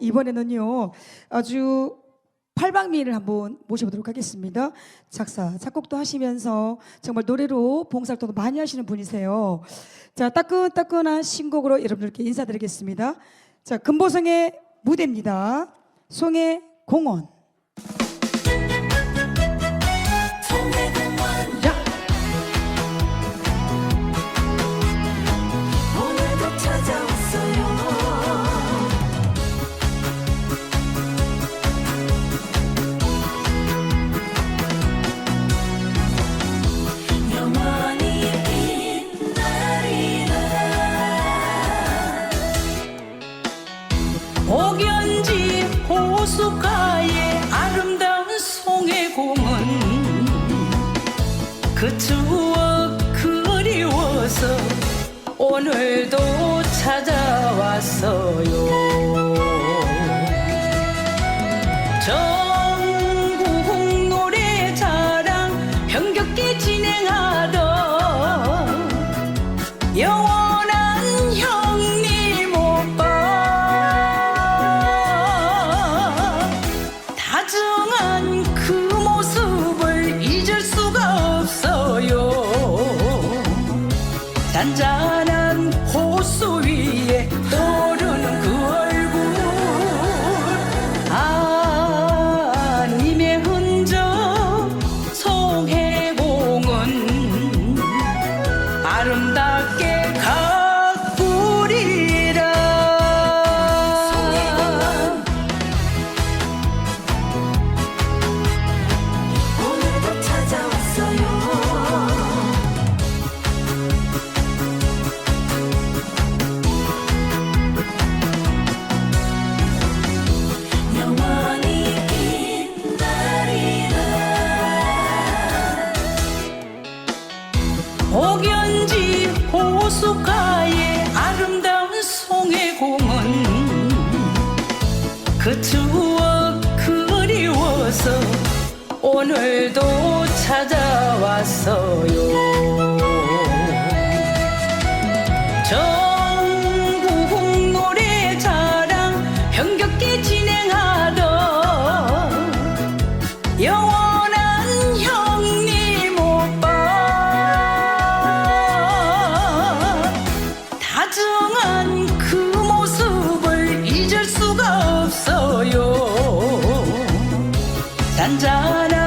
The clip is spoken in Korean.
이번에는요 아주 팔방미인을 한번 모셔보도록 하겠습니다. 작사, 작곡도 하시면서 정말 노래로 봉사활동도 많이 하시는 분이세요. 자 따끈따끈한 신곡으로 여러분들께 인사드리겠습니다. 자 금보성의 무대입니다. 송의 공원. 오견지 호숫가의 아름다운 송해공은 그 추억 그리워서 오늘도 찾아왔어요 다정한 그 모습을 잊을 수가 없어요. 잔잔한 호수 위에 떠 호숫가의 아름다운 송해공은 그 추억 그리워서 오늘도 찾아왔어요 없어요. 잔잔한